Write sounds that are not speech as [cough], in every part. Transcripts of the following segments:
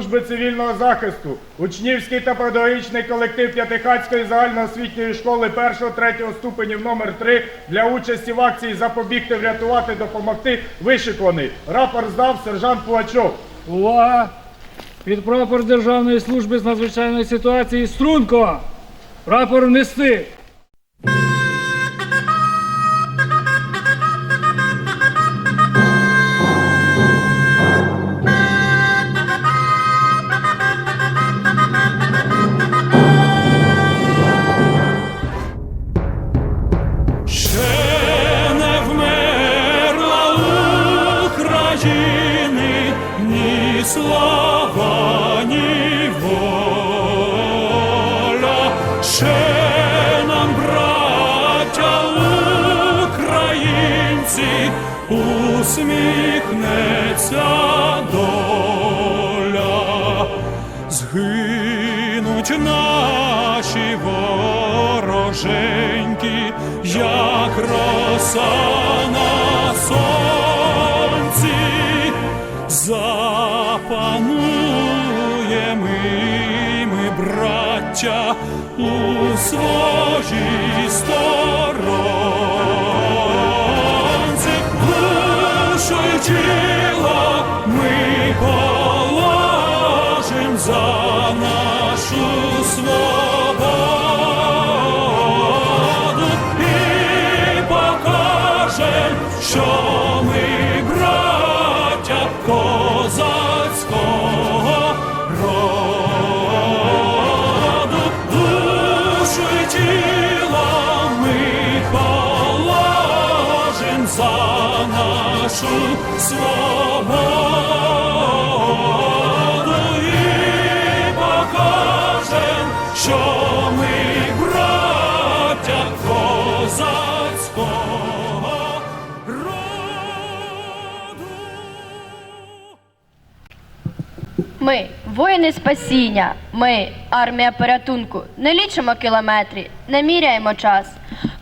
служби цивільного захисту, учнівський та педагогічний колектив П'ятихатської загальноосвітньої школи 1-3 ступенів номер 3 для участі в акції запобігти, врятувати, допомогти вишикуваний. Рапорт здав сержант Пугачов. Увага! Під прапор Державної служби з надзвичайної ситуації Струнко! Прапор внести! Вороженьки, як роса на сонці, запануємо і ми, браття, у своїй сторонці, душу нашу свободу і покажем, що ми браття козацького роду. Ми воїни спасіння, ми армія порятунку. Не лічимо кілометри, не міряємо час.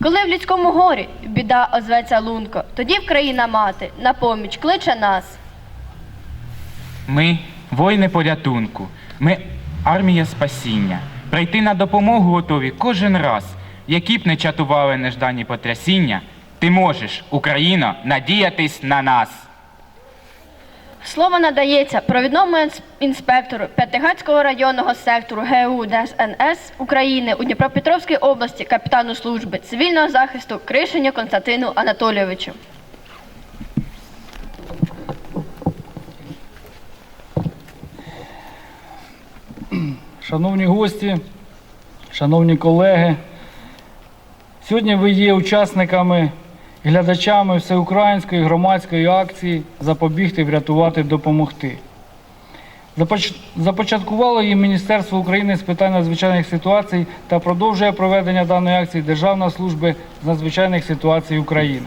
Коли в людському горі біда озветься лунко, тоді в країна мати на поміч кличе нас. Ми воїни порятунку, ми армія спасіння. Прийти на допомогу готові кожен раз. Які б не чатували неждані потрясіння, ти можеш, Україно, надіятись на нас. Слово надається провідному інс- інспектору П'ятигатського районного сектору ГУ ДСНС України у Дніпропетровській області капітану служби цивільного захисту Кришеню Константину Анатолійовичу. Шановні гості, шановні колеги, сьогодні ви є учасниками глядачами всеукраїнської громадської акції Запобігти, врятувати, допомогти. Започаткувало її Міністерство України з питань надзвичайних ситуацій та продовжує проведення даної акції Державна служба з надзвичайних ситуацій України.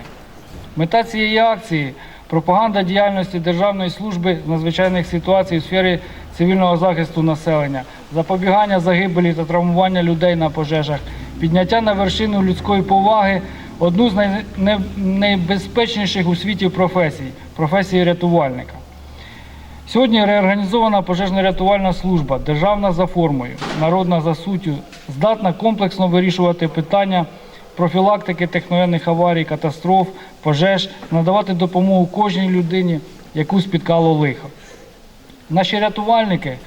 Мета цієї акції пропаганда діяльності Державної служби з надзвичайних ситуацій у сфері цивільного захисту населення, запобігання загибелі та травмування людей на пожежах, підняття на вершину людської поваги, одну з най- найнебезпечніших у світі професій професії рятувальника. Сьогодні реорганізована пожежно-рятувальна служба, державна за формою, народна за суттю, здатна комплексно вирішувати питання профілактики техногенних аварій, катастроф, пожеж, надавати допомогу кожній людині, яку спіткало лихо. Наші рятувальники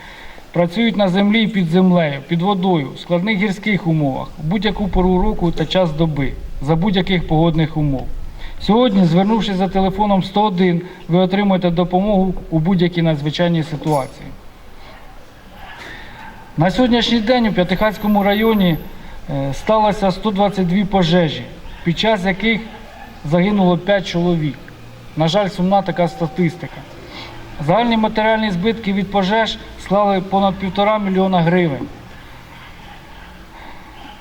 працюють на землі і під землею, під водою, в складних гірських умовах, будь-яку пору року та час доби, за будь-яких погодних умов. Сьогодні, звернувшись за телефоном 101, ви отримуєте допомогу у будь-якій надзвичайній ситуації. На сьогоднішній день у П'ятихатському районі е, сталося 122 пожежі, під час яких загинуло 5 чоловік. На жаль, сумна така статистика. Загальні матеріальні збитки від пожеж склали понад півтора мільйона гривень.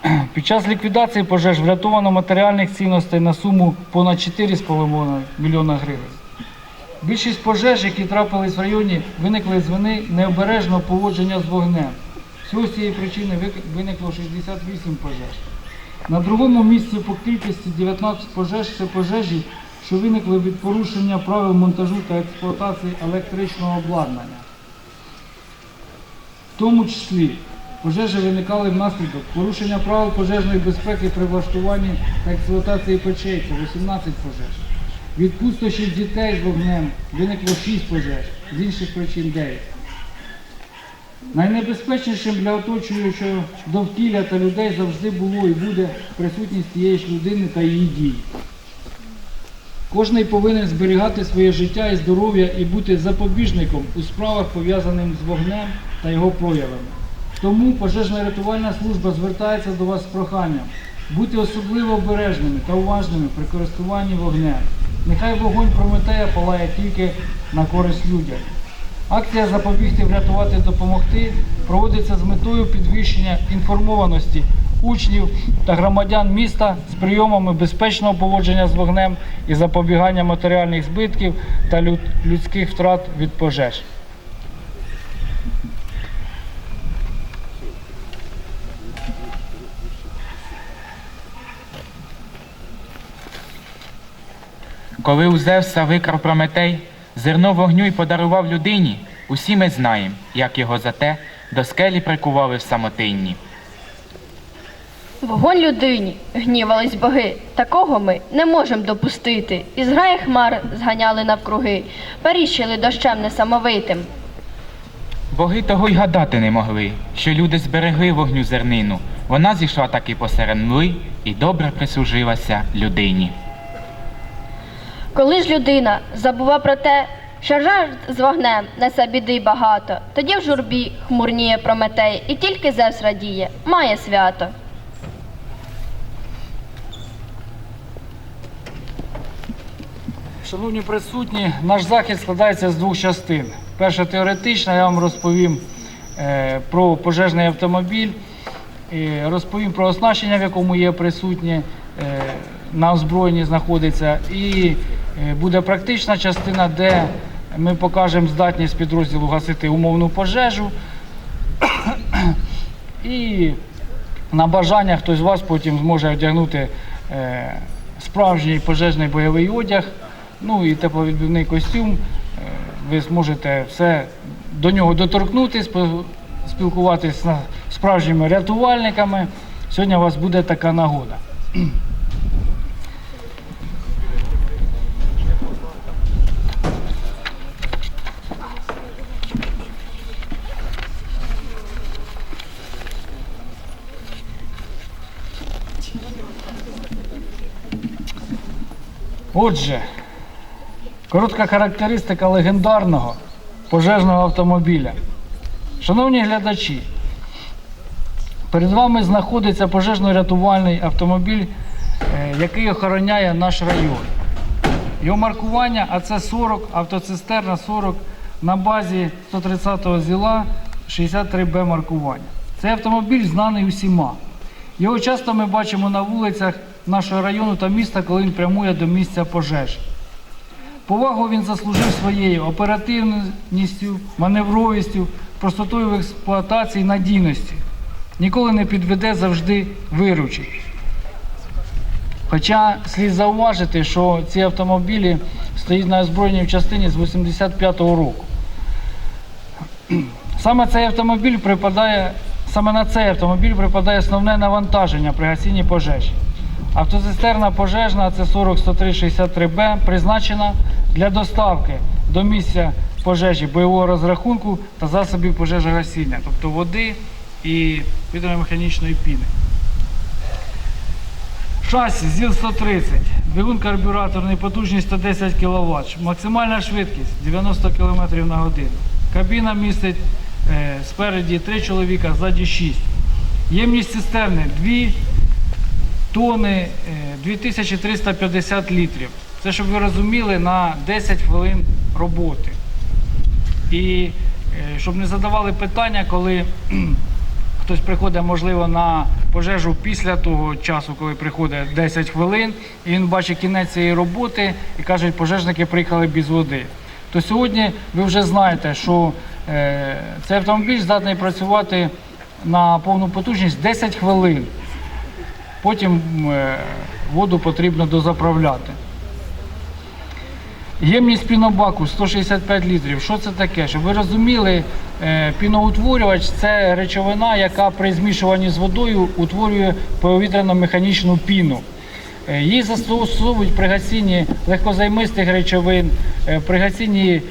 [clears throat] Під час ліквідації пожеж врятовано матеріальних цінностей на суму понад 4,5 мільйона гривень. Більшість пожеж, які трапились в районі, виникли з вини необережного поводження з вогнем. Всього з цієї причини виникло 68 пожеж. На другому місці по кількості 19 пожеж це пожежі, що виникли від порушення правил монтажу та експлуатації електричного обладнання. В тому числі пожежі виникали внаслідок порушення правил пожежної безпеки при влаштуванні та експлуатації печей це 18 пожеж. Від пустощів дітей з вогнем виникло 6 пожеж, з інших причин 9. Найнебезпечнішим для оточуючого довкілля та людей завжди було і буде присутність тієї ж людини та її дій. Кожний повинен зберігати своє життя і здоров'я і бути запобіжником у справах, пов'язаних з вогнем та його проявами. Тому пожежна рятувальна служба звертається до вас з проханням бути особливо обережними та уважними при користуванні вогнем. Нехай вогонь Прометея палає тільки на користь людям. Акція запобігти, врятувати, допомогти проводиться з метою підвищення інформованості учнів та громадян міста з прийомами безпечного поводження з вогнем і запобігання матеріальних збитків та людських втрат від пожеж. Коли у Зевса викрав Прометей, зерно вогню й подарував людині, усі ми знаємо, як його за те до скелі прикували в самотинні. Вогонь людині, гнівались боги. Такого ми не можемо допустити. І зграї хмар зганяли навкруги, періщили дощем несамовитим. Боги того й гадати не могли, що люди зберегли вогню зернину. Вона зійшла таки посеред мли і добре прислужилася людині. Коли ж людина забува про те, що жарт з вогнем несе біди багато, тоді в журбі хмурніє Прометей, і тільки Зевс радіє, має свято. Шановні присутні, наш захід складається з двох частин. Перша теоретична, я вам розповім е, про пожежний автомобіль, розповім про оснащення, в якому є присутнє, е, на озброєнні знаходиться. І буде практична частина, де ми покажемо здатність підрозділу гасити умовну пожежу. [coughs] І на бажання хтось з вас потім зможе одягнути е, справжній пожежний бойовий одяг, ну і тепловідбивний костюм. Е, ви зможете все до нього доторкнутися, спілкуватися з справжніми рятувальниками. Сьогодні у вас буде така нагода. Отже, коротка характеристика легендарного пожежного автомобіля. Шановні глядачі, перед вами знаходиться пожежно-рятувальний автомобіль, е, який охороняє наш район. Його маркування АЦ-40, автоцистерна 40 на базі 130-го ЗІЛа 63Б маркування. Цей автомобіль знаний усіма. Його часто ми бачимо на вулицях нашого району та міста, коли він прямує до місця пожежі. Повагу він заслужив своєю оперативністю, маневровістю, простотою в експлуатації, надійності. Ніколи не підведе, завжди виручить. Хоча слід зауважити, що ці автомобілі стоять на озброєній частині з 85-го року. [clears throat] Саме цей автомобіль припадає, саме на цей автомобіль припадає основне навантаження при гасінні пожежі. Автоцистерна пожежна це 40 103 63 б призначена для доставки до місця пожежі бойового розрахунку та засобів пожежогасіння, тобто води і гідромеханічної піни. Шасі ЗІЛ-130, двигун карбюраторний, потужність 110 кВт, максимальна швидкість 90 км на годину. Кабіна містить е, спереді 3 чоловіка, ззаді 6. Ємність цистерни 2 тони е, 2350 літрів. Це, щоб ви розуміли, на 10 хвилин роботи. І е, щоб не задавали питання, коли [clears throat] хтось приходить, можливо, на пожежу після того часу, коли приходить 10 хвилин, і він бачить кінець цієї роботи і кажуть, пожежники приїхали без води. То сьогодні ви вже знаєте, що е, цей автомобіль здатний працювати на повну потужність 10 хвилин. Потім е, воду потрібно дозаправляти. Ємність пінобаку 165 літрів. Що це таке? Щоб ви розуміли, е, піноутворювач це речовина, яка при змішуванні з водою утворює повітряно-механічну піну. Е, Її застосовують при гасінні легкозаймистих речовин, при гасінні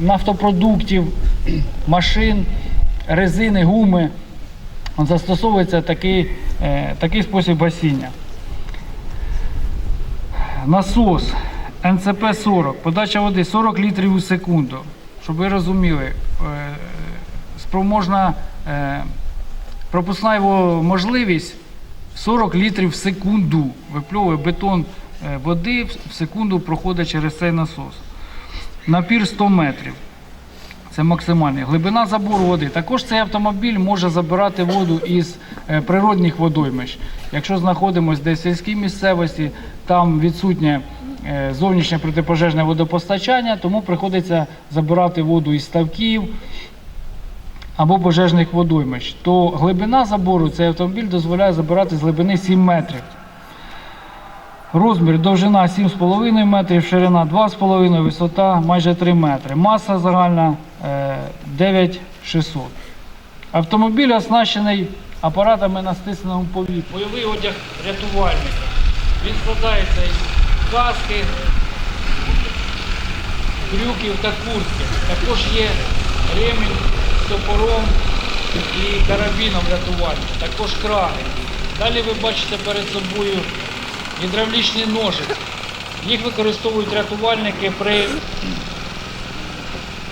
нафтопродуктів, [clears throat] машин, резини, гуми. Застосовується такий, е, такий спосіб гасіння. Насос НЦП-40, подача води 40 літрів у секунду. Щоб ви розуміли, е, спроможна е, пропускна його можливість 40 літрів в секунду. Випльовує бетон води в секунду проходить через цей насос. Напір 100 метрів. Це максимальний. Глибина забору води. Також цей автомобіль може забирати воду із е, природних водоймищ. Якщо знаходимося десь в сільській місцевості, там відсутнє е, зовнішнє протипожежне водопостачання, тому приходиться забирати воду із ставків або пожежних водоймищ. То глибина забору цей автомобіль дозволяє забирати з глибини 7 метрів. Розмір довжина 7,5 метрів, ширина 2,5, висота майже 3 метри. Маса загальна е, 9600. Автомобіль оснащений апаратами на стисненому повітрі. Бойовий одяг рятувальника. Він складається із каски, брюків та куртки. Також є ремінь з топором і карабіном рятувальника. Також крани. Далі ви бачите перед собою гідравлічний ножик. Їх використовують рятувальники при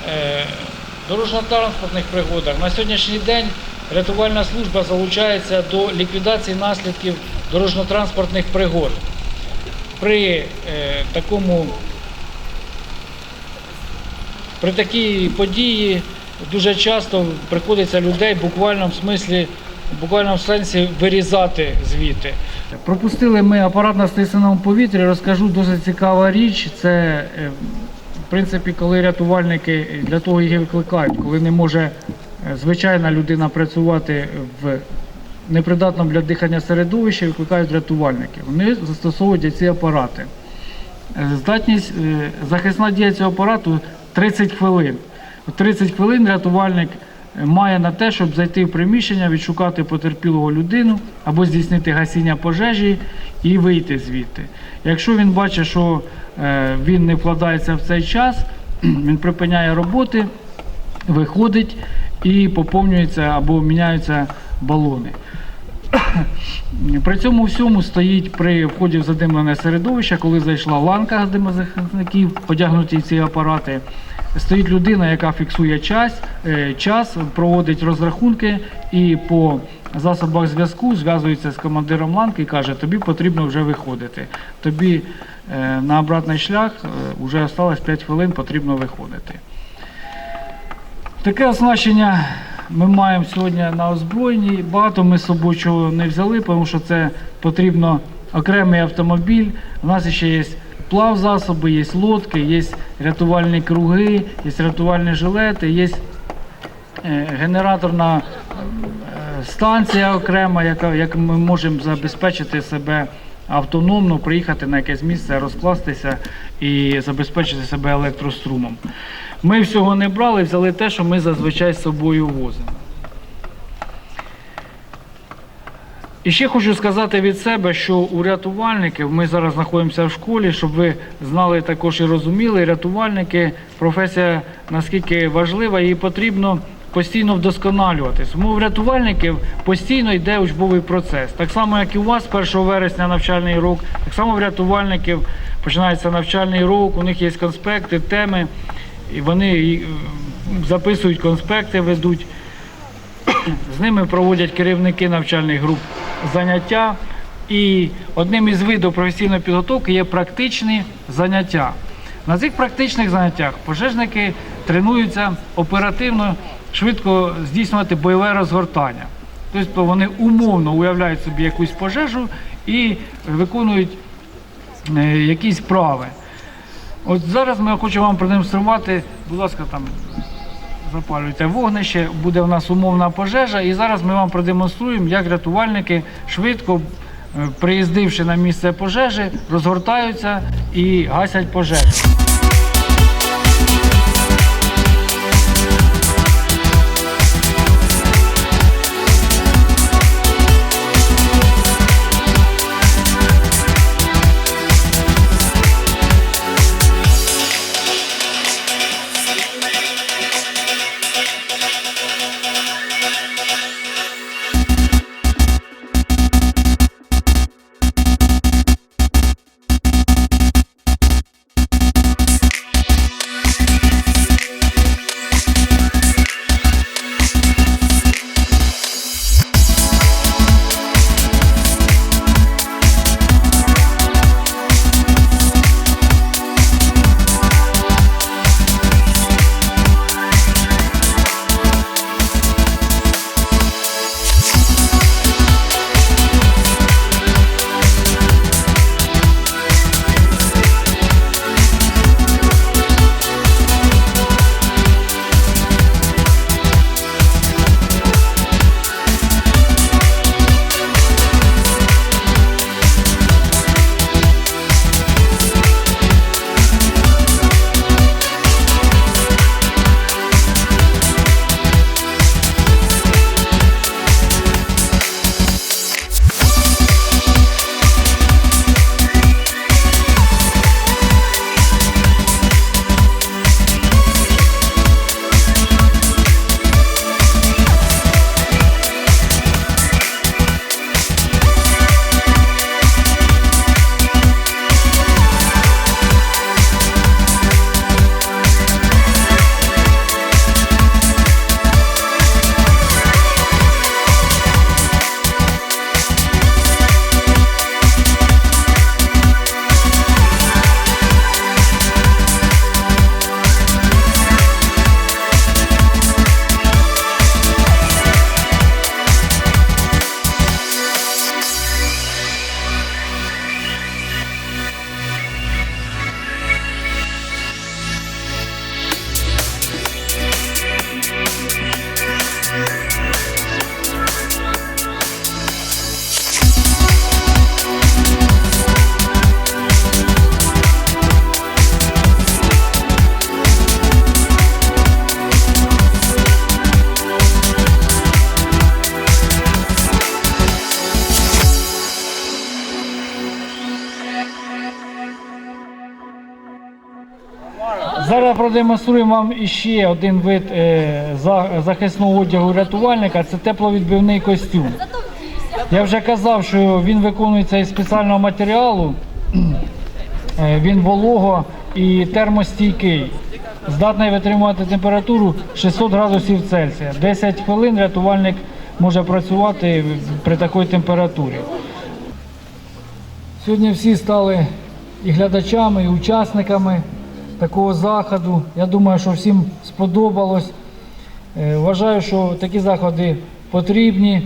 е, дорожньо-транспортних пригодах. На сьогоднішній день рятувальна служба залучається до ліквідації наслідків дорожньо-транспортних пригод. При е, такому при такій події дуже часто приходиться людей буквально в смислі, в буквальному сенсі вирізати звідти. Пропустили ми апарат на стисненому повітрі. Розкажу досить цікава річ. Це е, в принципі, коли рятувальники для того їх викликають, коли не може е, звичайна людина працювати в непридатному для дихання середовищі, викликають рятувальники. Вони застосовують ці апарати. Е, Здатність, захисна дія цього апарату 30 хвилин. 30 хвилин рятувальник має на те, щоб зайти в приміщення, відшукати потерпілого людину або здійснити гасіння пожежі і вийти звідти. Якщо він бачить, що е, він не вкладається в цей час, [clears throat] він припиняє роботи, виходить і поповнюється або міняються балони. При цьому всьому стоїть при вході в задимлене середовище, коли зайшла ланка димозахисників, одягнуті ці апарати. Стоїть людина, яка фіксує час, е, час, проводить розрахунки і по засобах зв'язку зв'язується з командиром ланки і каже, тобі потрібно вже виходити. Тобі е, на обратний шлях е, вже осталось 5 хвилин, потрібно виходити. Таке оснащення ми маємо сьогодні на озброєнні. Багато ми з собою чого не взяли, тому що це потрібно окремий автомобіль. У нас ще є плавзасоби, є лодки, є рятувальні круги, є рятувальні жилети, є е, генераторна е, станція окрема, яка, як ми можемо забезпечити себе автономно, приїхати на якесь місце, розкластися і забезпечити себе електрострумом. Ми всього не брали, взяли те, що ми зазвичай з собою возимо. І ще хочу сказати від себе, що у рятувальників ми зараз знаходимося в школі, щоб ви знали також і розуміли, рятувальники професія наскільки важлива, її потрібно постійно вдосконалюватись. Тому в рятувальників постійно йде учбовий процес. Так само, як і у вас 1 вересня навчальний рік, так само в рятувальників починається навчальний рік, у них є конспекти, теми, і вони е, записують конспекти, ведуть. З ними проводять керівники навчальних груп заняття. І одним із видів професійної підготовки є практичні заняття. На цих практичних заняттях пожежники тренуються оперативно, швидко здійснювати бойове розгортання. Тобто вони умовно уявляють собі якусь пожежу і виконують е, якісь вправи. От зараз ми хочемо вам продемонструвати, будь ласка, там запалюйте вогнище, буде у нас умовна пожежа, і зараз ми вам продемонструємо, як рятувальники швидко, е, приїздивши на місце пожежі, розгортаються і гасять пожежу. Продемонструємо вам іще один вид е, захисного одягу рятувальника це тепловідбивний костюм. Я вже казав, що він виконується із спеціального матеріалу. Е, Він волого і термостійкий. Здатний витримувати температуру 600 градусів Цельсія. 10 хвилин рятувальник може працювати при такій температурі. Сьогодні всі стали і глядачами, і учасниками такого заходу. Я думаю, що всім сподобалось. Е, Вважаю, що такі заходи потрібні.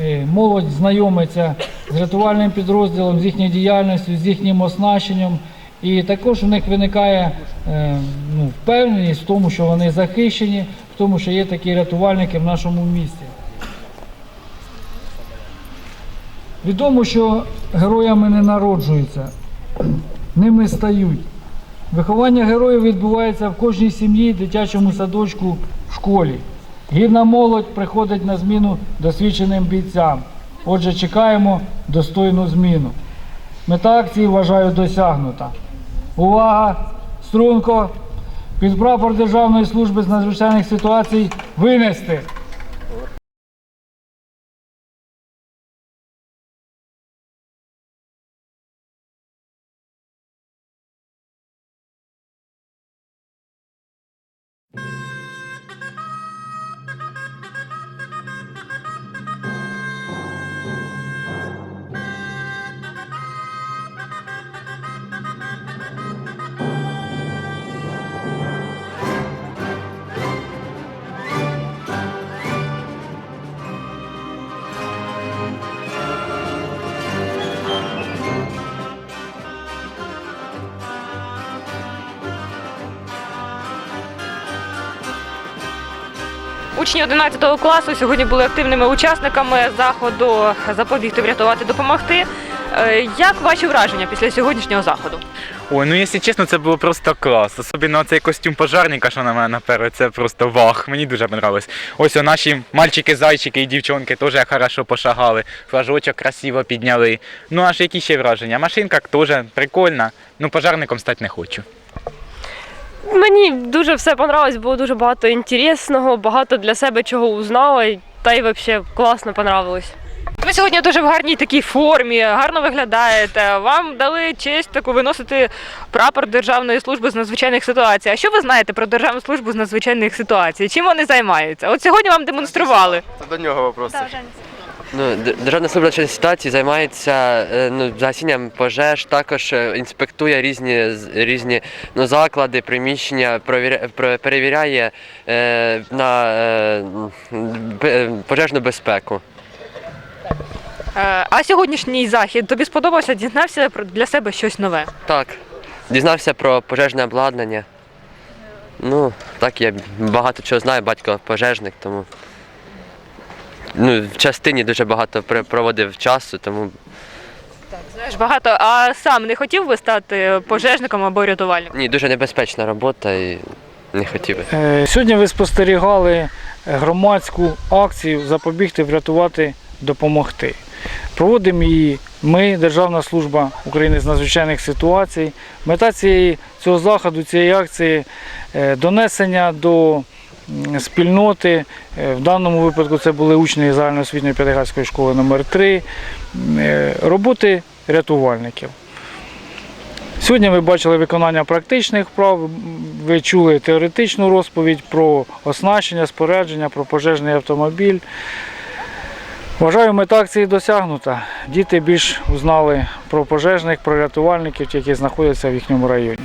Е, Молодь знайомиться з рятувальним підрозділом, з їхньою діяльністю, з їхнім оснащенням. І також у них виникає е, ну, впевненість в тому, що вони захищені, в тому, що є такі рятувальники в нашому місті. Відомо, що героями не народжуються, ними стають. Виховання героїв відбувається в кожній сім'ї, дитячому садочку, в школі. Гідна молодь приходить на зміну досвідченим бійцям. Отже, чекаємо достойну зміну. Мета акції вважаю досягнута. Увага! Струнко! Під прапор Державної служби з надзвичайних ситуацій винести. Учні 11 класу сьогодні були активними учасниками заходу запобігти, врятувати, допомогти. Е, Як ваші враження після сьогоднішнього заходу? Ой, ну якщо чесно, це було просто клас. Особливо цей костюм пожарника, що на мене наперед, це просто вах. Мені дуже понравилось. Ось о, наші мальчики, зайчики і дівчонки теж хорошо пошагали, флажочок красиво підняли. Ну аж які ще враження. Машинка теж прикольна, ну пожарником стати не хочу. Мені дуже все понравилось, було дуже багато інтересного, багато для себе чого узнала, та й взагалі класно понравилось. Ви сьогодні дуже в гарній такій формі, гарно виглядаєте. Вам дали честь таку виносити прапор Державної служби з надзвичайних ситуацій. А що ви знаєте про Державну службу з надзвичайних ситуацій? Чим вони займаються? От сьогодні вам демонстрували. Це до нього вопрос. Ну, Державна служба надзвичайних ситуацій займається е, ну, гасінням пожеж, також е, інспектує різні, різні ну, заклади, приміщення, провіря, перевіряє е, на е, пожежну безпеку. Е, А сьогоднішній захід тобі сподобався? Дізнався для себе щось нове? Так, дізнався про пожежне обладнання. Ну, так я багато чого знаю, батько пожежник, тому ну, в частині дуже багато пр- проводив часу, тому Знаєш, багато. А сам не хотів би стати пожежником або рятувальником? ні, дуже небезпечна робота і не хотів би. Е, Сьогодні ви спостерігали громадську акцію запобігти, врятувати, допомогти. Проводимо її ми, Державна служба України з надзвичайних ситуацій. Мета цієї, цього заходу, цієї акції е, донесення до спільноти. Е, В даному випадку це були учні загальноосвітньої педагогічної школи номер 3 роботи рятувальників. Сьогодні ви бачили виконання практичних вправ, ви чули теоретичну розповідь про оснащення, спорядження, про пожежний автомобіль. Вважаю, мета акції досягнута. Діти більш узнали про пожежних, про рятувальників, які знаходяться в їхньому районі.